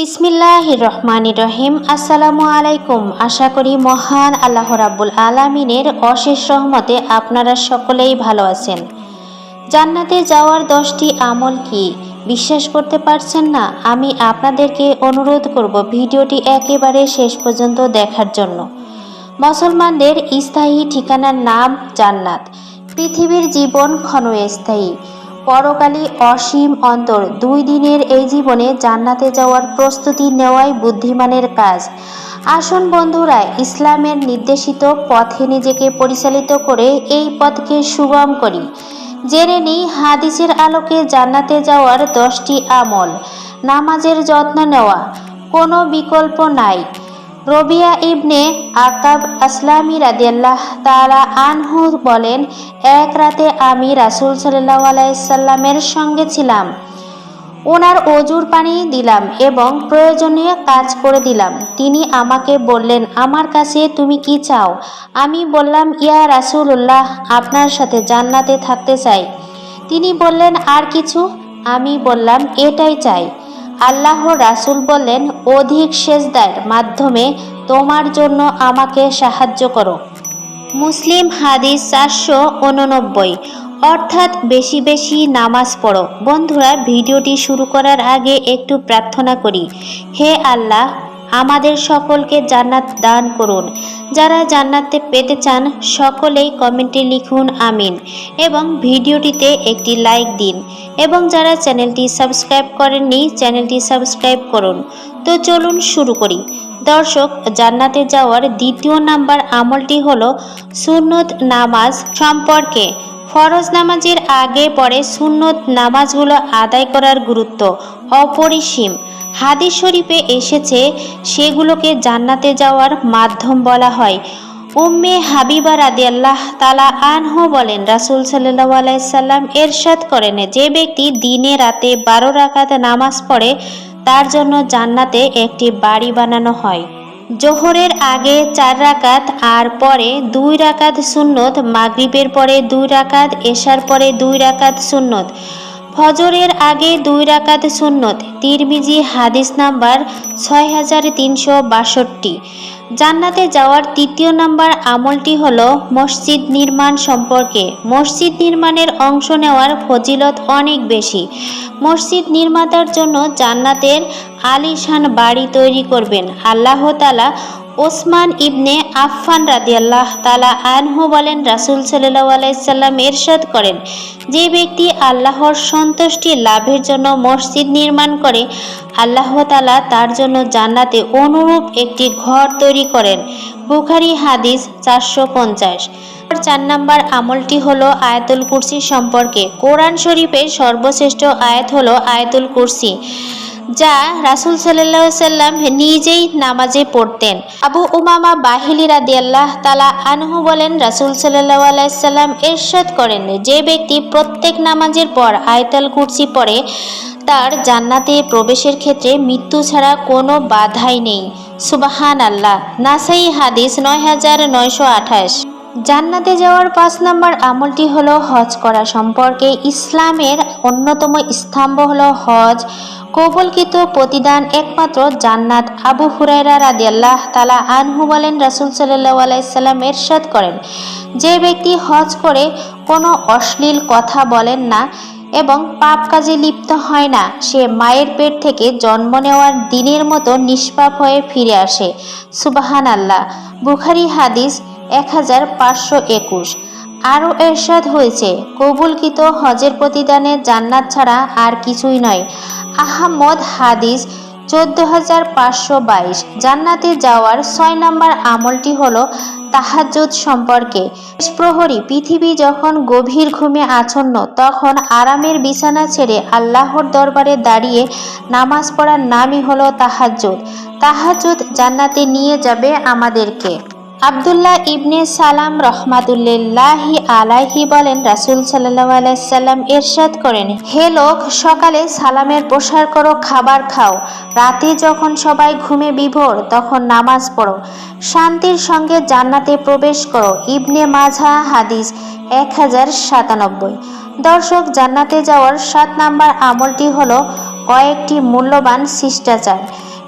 বিসমিল্লাহ রহমান রহিম। আসসালামু আলাইকুম। আশা করি মহান আল্লাহ রাব্বুল আলামিনের অশেষ রহমতে আপনারা সকলেই ভালো আছেন। জান্নাতে যাওয়ার দশটি আমল কি? বিশ্বাস করতে পারছেন না? আমি আপনাদেরকে অনুরোধ করব ভিডিওটি একেবারে শেষ পর্যন্ত দেখার জন্য। মুসলমানদের স্থায়ী ঠিকানার নাম জান্নাত। পৃথিবীর জীবন ক্ষণস্থায়ী। পরকালী অসীম অন্তর। দুই দিনের এই জীবনে জান্নাতে যাওয়ার প্রস্তুতি নেওয়াই বুদ্ধিমানের কাজ। আসুন বন্ধুরা, ইসলামের নির্দেশিত পথে নিজেকে পরিচালিত করে এই পথকে সুগম করি। জেনে নিই, হাদিসের আলোকে জান্নাতে যাওয়ার দশটি আমল। নামাজের যত্ন নেওয়া। কোনো বিকল্প নাই। রবিয়া ইবনে আকাব আসলামী রাদিয়াল্লাহ তালা আনহু বলেন, এক রাতে আমি রাসুল সাল্লাহ আলাইসাল্লামের সঙ্গে ছিলাম। ওনার অজুর পানি দিলাম এবং প্রয়োজনীয় কাজ করে দিলাম। তিনি আমাকে বললেন, আমার কাছে তুমি কি চাও? আমি বললাম, ইয়া রাসুল্লাহ আপনার সাথে জান্নাতে থাকতে চাই। তিনি বললেন, আর কিছু? আমি বললাম, এটাই চাই। আল্লাহ রাসুল বলেন, অধিক সেজদার মাধ্যমে তোমার জন্য আমাকে সাহায্য করো। মুসলিম হাদিস চারশো উননব্বই। অর্থাৎ বেশি বেশি নামাজ পড়ো। বন্ধুরা, ভিডিওটি শুরু করার আগে একটু প্রার্থনা করি, হে আল্লাহ আমাদের সকলকে জান্নাত দান করুন। যারা জান্নাতে পেতে চান, সকলেই কমেন্টে লিখুন, আমিন। এবং ভিডিওটিতে একটি লাইক দিন। এবং যারা চ্যানেলটি সাবস্ক্রাইব করেননি, চ্যানেলটি সাবস্ক্রাইব করুন। তো চলুন শুরু করি। দর্শক, জান্নাতে যাওয়ার দ্বিতীয় নাম্বার আমলটি হলো সুন্নত নামাজ সম্পর্কে। ফরজ নামাজের আগে পরে সুন্নত নামাজগুলো আদায় করার গুরুত্ব অপরিসীম। হাদিস শরীফে এসেছে, সেগুলোকে জান্নাতে যাওয়ার মাধ্যম বলা হয়। উম্মে হাবিবা রাদি আল্লাহ তালা আনহু বলেন, রাসুল সাল্লাহ আলাইসাল্লাম এরশাদ করেন, যে ব্যক্তি দিনে রাতে বারো রাকাত নামাজ পড়ে, তার জন্য জান্নাতে একটি বাড়ি বানানো হয়। জোহরের আগে চার রাকাত আর পরে দুই রাকাত সুন্নত, মাগরিবের পরে দুই রাকাত, এশার পরে দুই রাকাত সুন্নত। ফজরের আগে দুই রাকাত সুন্নত। তিরমিজি হাদিস নাম্বার ছয় হাজার তিনশো বাষট্টি। জান্নাতে যাওয়ার তৃতীয় নাম্বার আমলটি হল মসজিদ নির্মাণ সম্পর্কে। মসজিদ নির্মাণের অংশ নেওয়ার ফজিলত অনেক বেশি। মসজিদ নির্মাতার জন্য জান্নাতের আলিশান বাড়ি তৈরি করবেন। আল্লাহ তালা ওসমান ইবনে আফফান রাদিয়াল্লাহ তালা আনহু বলেন, রাসুল সাল্লাহ আলাইসাল্লাম এরশাদ করেন, যে ব্যক্তি আল্লাহর সন্তুষ্টি লাভের জন্য মসজিদ নির্মাণ করে, আল্লাহ তালা তার জন্য জান্নাতে অনুরূপ একটি ঘর তৈরি করেন। বুখারি হাদিস চারশো পঞ্চাশ। চার নম্বর আমলটি হলো আয়াতুল কুরসি সম্পর্কে। কোরআন শরীফের সর্বশ্রেষ্ঠ আয়াত হলো আয়াতুল কুরসি। যা রাসুল সাল্লাহ সাল্লাম নিজেই নামাজে পড়তেন। আবু উমামা বাহিলি রাদিয়াল্লাহ তালা আনহু বলেন, রাসুল সাল্লাহ আলাইসাল্লাম এরশাদ করেন যে ব্যক্তি প্রত্যেক নামাজের পর আয়তাল কুরসি পড়ে, তার জান্নাতে প্রবেশের ক্ষেত্রে মৃত্যু ছাড়া কোনো বাধাই নেই। সুবাহান আল্লাহ নাসাই হাদিস নয় হাজার নয়শো আঠাশ। জান্নাতে যাওয়ার পাঁচ নম্বর আমলটি হলো হজ করা সম্পর্কে ইসলামের অন্যতম স্তম্ভ হলো হজ। কবুলকৃত প্রতিদান একমাত্র জান্নাত আবু হুরাইরা রাদিয়াল্লাহ তালা আনহু বলেন, রাসুল সাল্লাহ আলাইসাল্লাম এরশাদ করেন, যে ব্যক্তি হজ করে কোনো অশ্লীল কথা বলেন না এবং পাপ কাজে লিপ্ত হয় না, সে মায়ের পেট থেকে জন্ম নেওয়ার দিনের মতো নিষ্পাপ হয়ে ফিরে আসে। সুবাহান আল্লাহ বুখারি হাদিস এক হাজার পাঁচশো একুশ। আরও এরশাদ হয়েছে, কবুলকৃত হজের প্রতিদানে জান্নাত ছাড়া আর কিছুই নয়। আহমদ হাদিস চোদ্দ হাজার পাঁচশো বাইশ। জান্নাতে যাওয়ার ছয় নম্বর আমলটি হলো তাহাজ্জুদ সম্পর্কে। প্রহরী পৃথিবী যখন গভীর ঘুমে আচ্ছন্ন, তখন আরামের বিছানা ছেড়ে আল্লাহর দরবারে দাঁড়িয়ে নামাজ পড়ার নামই হলো তাহাজ্জুদ। তাহাজ্জুদ জান্নাতে নিয়ে যাবে আমাদেরকে। আবদুল্লাহ ইবনে সালাম রহমাতুল্লাহি আলাইহি বলেন, রাসুল সাল্লাহ আলাইসাল্লাম এরশাদ করেন, হে লোক, সকালে সালামের প্রসার করো, খাবার খাও। রাতে যখন সবাই ঘুমে বিভোর, তখন নামাজ পড়ো। শান্তির সঙ্গে জান্নাতে প্রবেশ করো। ইবনে মাঝা হাদিস এক হাজার সাতানব্বই। দর্শক, জান্নাতে যাওয়ার সাত নাম্বার আমলটি হলো কয়েকটি মূল্যবান শিষ্টাচার।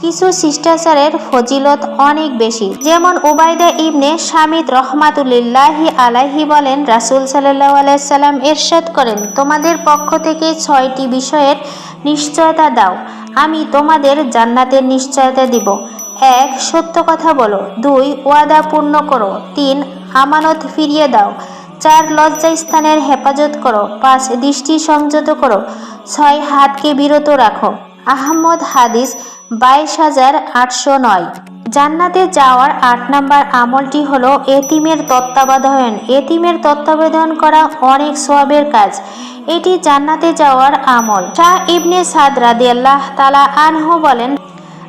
কিছু শিষ্টাচারের ফজিলত অনেক বেশি। যেমন উবাইদা ইবনে সামিদ রহমাতুল্লাহি আলাহি বলেন, রাসুল সাল্লাহ আলাইসাল্লাম এরশাদ করেন, তোমাদের পক্ষ থেকে ছয়টি বিষয়ের নিশ্চয়তা দাও, আমি তোমাদের জান্নাতের নিশ্চয়তা দিব। এক, সত্য কথা বলো। দুই, ওয়াদা পূর্ণ করো। তিন, আমানত ফিরিয়ে দাও। চার, লজ্জা স্থানের হেফাজত করো। পাঁচ, দৃষ্টি সংযত করো। ছয়, হাতকে বিরত রাখো। আহমদ হাদিস, বাইশ হাজার আটশো নয়। জান্নাতে যাওয়ার আট নাম্বার আমলটি হলো এতিমের তত্ত্বাবধান। এতিমের তত্ত্বাবধান করা অনেক সবের কাজ। এটি জান্নাতে যাওয়ার আমল। শাহ ইবনে সাদ রাদিয়াল্লাহ তালা আনহু বলেন,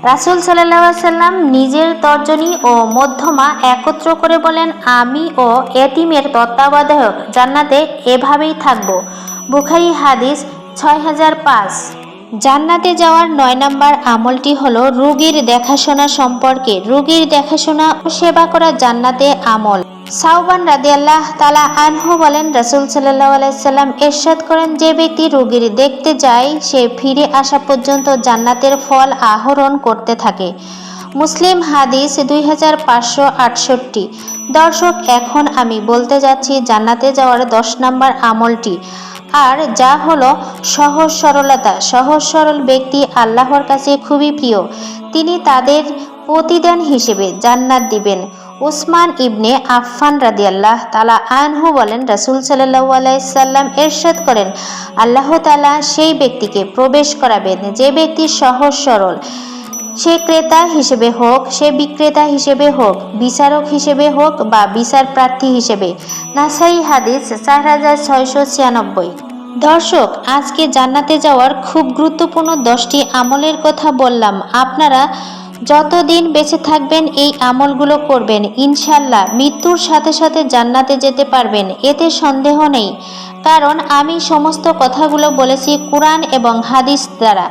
রাসুল সাল্লাম নিজের তর্জনী ও মধ্যমা একত্র করে বলেন, আমি ও এতিমের তত্ত্বাবধায়ক জান্নাতে এভাবেই থাকব। বুখারি হাদিস, ছয় হাজার পাঁচ। জান্নাতে যাওয়ার নয় নম্বর আমলটি হলো রোগীর দেখাশোনা সম্পর্কে, রোগীর দেখাশোনা ও সেবা করা জান্নাতে আমল। সাউবান রাদিয়াল্লাহ তালা আনহু বলেন, রাসুল সাল্লাহ আলাইসাল্লাম এরশাদ করেন, যে ব্যক্তি রোগীর দেখতে যায়, সে ফিরে আসা পর্যন্ত জান্নাতের ফল আহরণ করতে থাকে। মুসলিম হাদিস দুই হাজার পাঁচশো আটষট্টি। দর্শক, এখন আমি বলতে যাচ্ছি জান্নাতে যাওয়ার দশ নম্বর আমলটি। আর যা হলো সহজ সরলতা। সহজ সরল ব্যক্তি আল্লাহর কাছে খুবই প্রিয়। তিনি তাদের প্রতিদান হিসেবে জান্নাত দিবেন। উসমান ইবনে আফফান রাদিয়াল্লাহ তালা আনহু বলেন, রাসুল সাল্লাহ আলাইসাল্লাম এরশাদ করেন, আল্লাহ তালা সেই ব্যক্তিকে প্রবেশ করাবেন যে ব্যক্তি সহজ সরল। সে ক্রেতা হিসেবে হোক, সে বিক্রেতা হিসেবে হোক, বিচারক হিসেবে হোক বা বিচার প্রার্থী হিসেবে। নাসাই হাদিস, চার হাজার ছয়শো ছিয়ানব্বই। দর্শক, আজকে জান্নাতে যাওয়ার খুব গুরুত্বপূর্ণ দশটি আমলের কথা বললাম। আপনারা যতদিন বেঁচে থাকবেন, এই আমলগুলো করবেন। ইনশাল্লাহ মৃত্যুর সাথে সাথে জান্নাতে যেতে পারবেন। এতে সন্দেহ নেই। কারণ আমি সমস্ত কথাগুলো বলেছি কোরআন এবং হাদিস দ্বারা।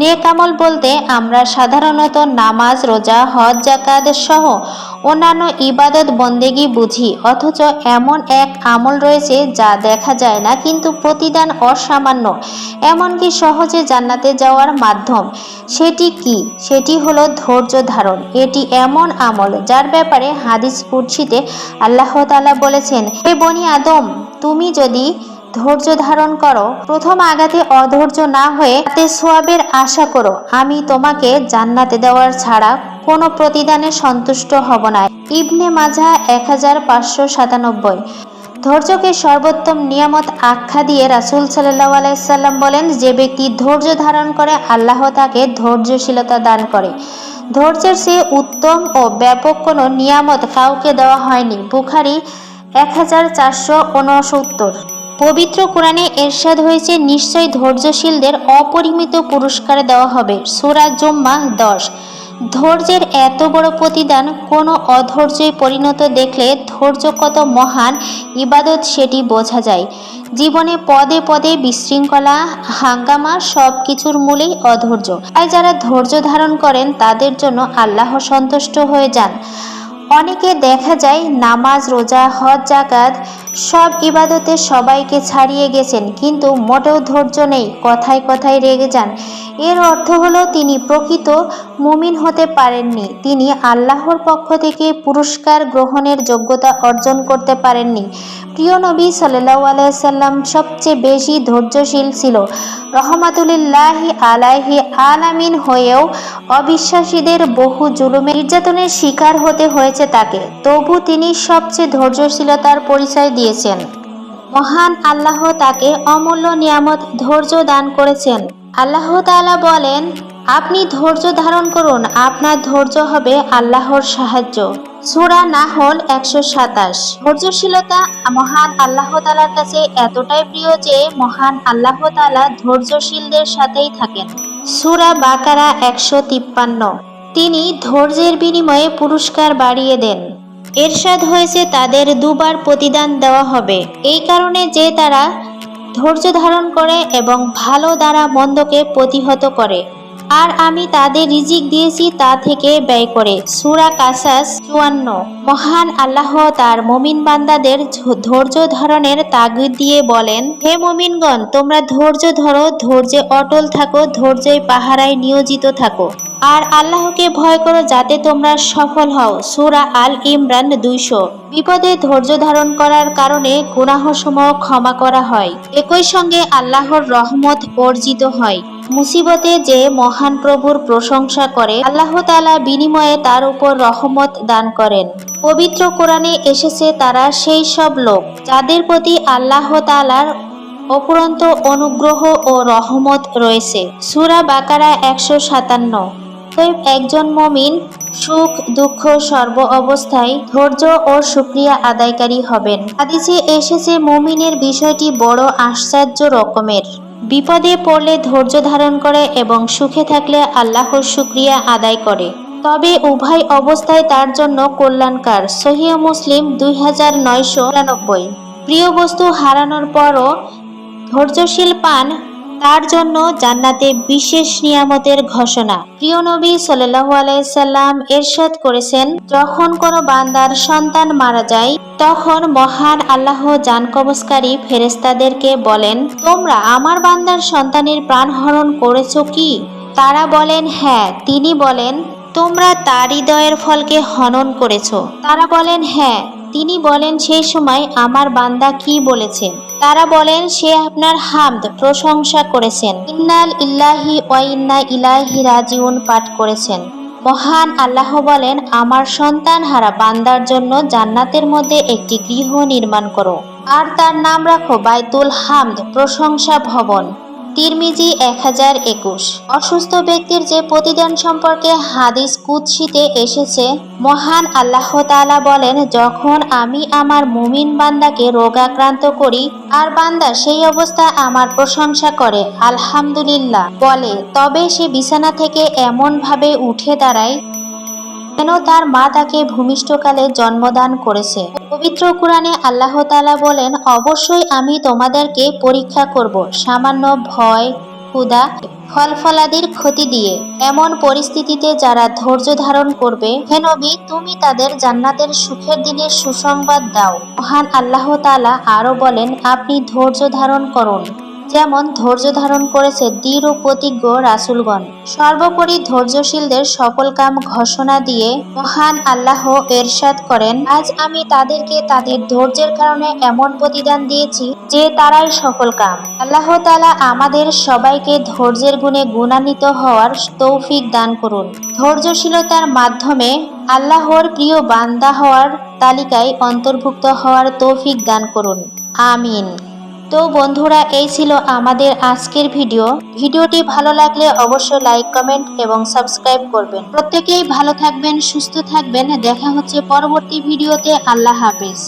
নেক আমল বলতে আমরা সাধারণত নামাজ, রোজা, হজ জাকাত সহ অন্যান্য ইবাদত বন্দেগি বুঝি, অথচ এমন এক আমল রয়েছে যা দেখা যায় না কিন্তু প্রতিদান অসামান্য, এমনকি সহজে জান্নাতে যাওয়ার মাধ্যম। সেটি কি? সেটি হলো ধৈর্য ধারণ। এটি এমন আমল যার ব্যাপারে হাদিস কুরসিতে আল্লাহ তাআলা বলেছেন, হে বনি আদম, তুমি যদি ধৈর্য ধারণ করো। প্রথম আঘাতে অধৈর্য না হয়ে তাতে সোয়াবের আশা করো, আমি তোমাকে জান্নাতে দেওয়ার ছাড়া কোনো প্রতিদানে সন্তুষ্ট হব না। ইবনে মাঝা এক হাজার পাঁচশো সাতানব্বই। ধৈর্যকে সর্বোত্তম নিয়ামত আখ্যা দিয়ে রাসুল সাল্লাহ আলাইসাল্লাম বলেন, যে ব্যক্তি ধৈর্য ধারণ করে, আল্লাহ তাকে ধৈর্যশীলতা দান করে। ধৈর্যের সে উত্তম ও ব্যাপক কোনো নিয়ামত কাউকে দেওয়া হয়নি। বুখারি এক হাজার চারশো উনসত্তর। পবিত্র কোরআনে এরশাদ হয়েছে নিশ্চয় ধৈর্যশীলদের অপরিমিত পুরস্কার দেওয়া হবে। সুরা জুম্মা দশ। ধৈর্যের এত বড় প্রতিদান কোনো অধৈর্যে পরিণত দেখলে ধৈর্য কত মহান, ইবাদত সেটি বোঝা যায়। জীবনে পদে পদে বিশৃঙ্খলা, হাঙ্গামা সব কিছুর মূলেই অধৈর্য। আর যারা ধৈর্য ধারণ করেন, তাদের জন্য আল্লাহ সন্তুষ্ট হয়ে যান। অনেকে দেখা যায় নামাজ, রোজা, হজ জাকাত সব ইবাদতে সবাইকে ছাড়িয়ে গেছেন, কিন্তু মোটেও ধৈর্য নেই, কথায় কথায় রেগে যান। এর অর্থ হলো তিনি প্রকৃত মুমিন হতে পারেননি, তিনি আল্লাহর পক্ষ থেকে পুরস্কার গ্রহণের যোগ্যতা অর্জন করতে পারেননি। প্রিয় নবী সাল্লাহ আলাইসাল্লাম সবচেয়ে বেশি ধৈর্যশীল ছিল। রহমাতুলিল্লাহি আলাহি আলামিন হয়েও অবিশ্বাসীদের বহু জুলুমে নির্যাতনের শিকার হতে হয়েছে তাকে, তবু তিনি সবচেয়ে ধৈর্যশীলতার পরিচয় দিয়েছেন। মহান আল্লাহ তাকে অমূল্য নিয়ামত ধৈর্য দান করেছেন। আল্লাহ তাআলা বলেন, আপনি ধৈর্য ধারণ করুন, আপনার ধৈর্য হবে আল্লাহর সাহায্য। সুরা নাহল একশো সাতাশ। ধৈর্যশীলতা মহান আল্লাহ তালার কাছে এতটাই প্রিয় যে মহান আল্লাহ তালা ধৈর্যশীলদের সাথেই থাকেন। সুরা বাকারা একশো তিপ্পান্ন। তিনি ধৈর্যের বিনিময়ে পুরস্কার বাড়িয়ে দেন। এরশাদ হয়েছে তাদের দুবার প্রতিদান দেওয়া হবে। এই কারণে যে তারা ধৈর্য ধারণ করে এবং ভালো দ্বারা মন্দকে প্রতিহত করে। আর আমি তাদের রিজিক দিয়েছি তা থেকে ব্যয় করে। সুরা কাসাস চুয়ান্ন। মহান আল্লাহ তার মমিন বান্দাদের ধৈর্য ধারণের তাগিদ দিয়ে বলেন, হে মমিনগণ, তোমরা ধৈর্য ধরো, ধৈর্যে অটল থাকো, ধৈর্যে পাহারায় নিয়োজিত থাকো। আর আল্লাহকে ভয় করো যাতে তোমরা সফল হও। সুরা আল ইমরান দুইশো। বিপদে ধৈর্য ধারণ করার কারণে গুনাহসমূহ ক্ষমা করা হয়। একই সঙ্গে আল্লাহর রহমত অর্জিত হয়। মুসিবতে যে মহান প্রভুর প্রশংসা করে, আল্লাহ তালা বিনিময়ে তার উপর রহমত দান করেন। পবিত্র কোরআনে এসেছে তারা সেই সব লোক, যাদের প্রতি আল্লাহ তালার অপুরন্ত অনুগ্রহ ও রহমত রয়েছে। সুরা বাকারা একশো সাতান্ন। অতএব একজন মমিন, সুখ, দুঃখ, সর্ব অবস্থায় ধৈর্য ও সুক্রিয়া আদায়কারী হবেন। হাদিসে এসেছে মমিনের বিষয়টি বড় আশ্চর্য রকমের। বিপদে পড়লে ধৈর্য ধারণ করে এবং সুখে থাকলে আল্লাহর শুক্রিয়া আদায় করে। তবে উভয় অবস্থায় তার জন্য কল্যাণকার। সহিহ মুসলিম দুই হাজার নয়শো নিরানব্বই। প্রিয় বস্তু হারানোর পরও ধৈর্যশীল পান তার জন্য জান্নাতে বিশেষ নিয়ামতের ঘোষণা। প্রিয় নবী সাল্লাল্লাহু আলাইসাল্লাম এরশাদ করেছেন, যখন কোনো বান্দার সন্তান মারা যায়, তখন মহান আল্লাহ জান কবচকারী ফেরেস্তাদেরকে বলেন, তোমরা আমার বান্দার সন্তানের প্রাণহরণ করেছ কি? তারা বলেন হ্যাঁ। তিনি বলেন, তোমরা তার হৃদয়ের ফলকে হনন করেছ। তারা বলেন হ্যাঁ। তিনি বলেন সেই সময় আমার বান্দা কি বলেছেন তারা বলেন, সে আপনার হামদ, প্রশংসা করেছেন। ইন্নাল ইল্লাহি ওয়া ইন্না ইলাহি রাজিউন পাঠ করেছেন। মহান আল্লাহ বলেন, আমার সন্তান হারা বান্দার জন্য জান্নাতের মধ্যে একটি গৃহ নির্মাণ করো। আর তার নাম রাখো বাইতুল হামদ, প্রশংসা ভবন। তিরমিজি এক হাজার একুশ। অসুস্থ ব্যক্তির যে প্রতিদান সম্পর্কে হাদিস কুৎসিতে এসেছে, মহান আল্লাহ তাআলা বলেন, যখন আমি আমার মুমিন বান্দাকে রোগাক্রান্ত করি, আর বান্দা সেই অবস্থা আমার প্রশংসা করে, আলহামদুলিল্লাহ। বলে, তবে সে বিছানা থেকে এমনভাবে উঠে দাঁড়ায় যেন তার মা তাকে ভূমিষ্ঠকালে জন্মদান করেছে। পবিত্র কোরআনে আল্লাহ তাআলা বলেন, অবশ্যই আমি তোমাদেরকে পরীক্ষা করব, সামান্য ভয় ক্ষুদা ফল ফলাদির ক্ষতি দিয়ে। এমন পরিস্থিতিতে যারা ধৈর্য ধারণ করবে, হে নবী, তুমি তাদের জান্নাতের সুখের দিনের সুসংবাদ দাও। মহান আল্লাহ তাআলা আরও বলেন, আপনি ধৈর্য ধারণ করুন। যেমন ধৈর্য ধারণ করেছে দৃঢ় প্রতিজ্ঞ রাসুলগণ। সর্বোপরি ধৈর্যশীলদের সফল কাম ঘোষণা দিয়ে মহান আল্লাহ এরশাদ করেন, আজ আমি তাদেরকে তাদের ধৈর্যের কারণে এমন প্রতিদান দিয়েছি যে তারাই সফল কাম। আল্লাহ তালা আমাদের সবাইকে ধৈর্যের গুণে গুণান্বিত হওয়ার তৌফিক দান করুন। ধৈর্যশীলতার মাধ্যমে আল্লাহর প্রিয় বান্দা হওয়ার তালিকায় অন্তর্ভুক্ত হওয়ার তৌফিক দান করুন। আমিন। তো বন্ধুরা, এই ছিল আমাদের আজকের ভিডিও। ভিডিওটি ভালো লাগলে অবশ্যই লাইক কমেন্ট এবং সাবস্ক্রাইব করবেন। প্রত্যেকেই ভালো থাকবেন, সুস্থ থাকবেন। দেখা হচ্ছে পরবর্তী ভিডিওতে। আল্লাহ হাফেজ।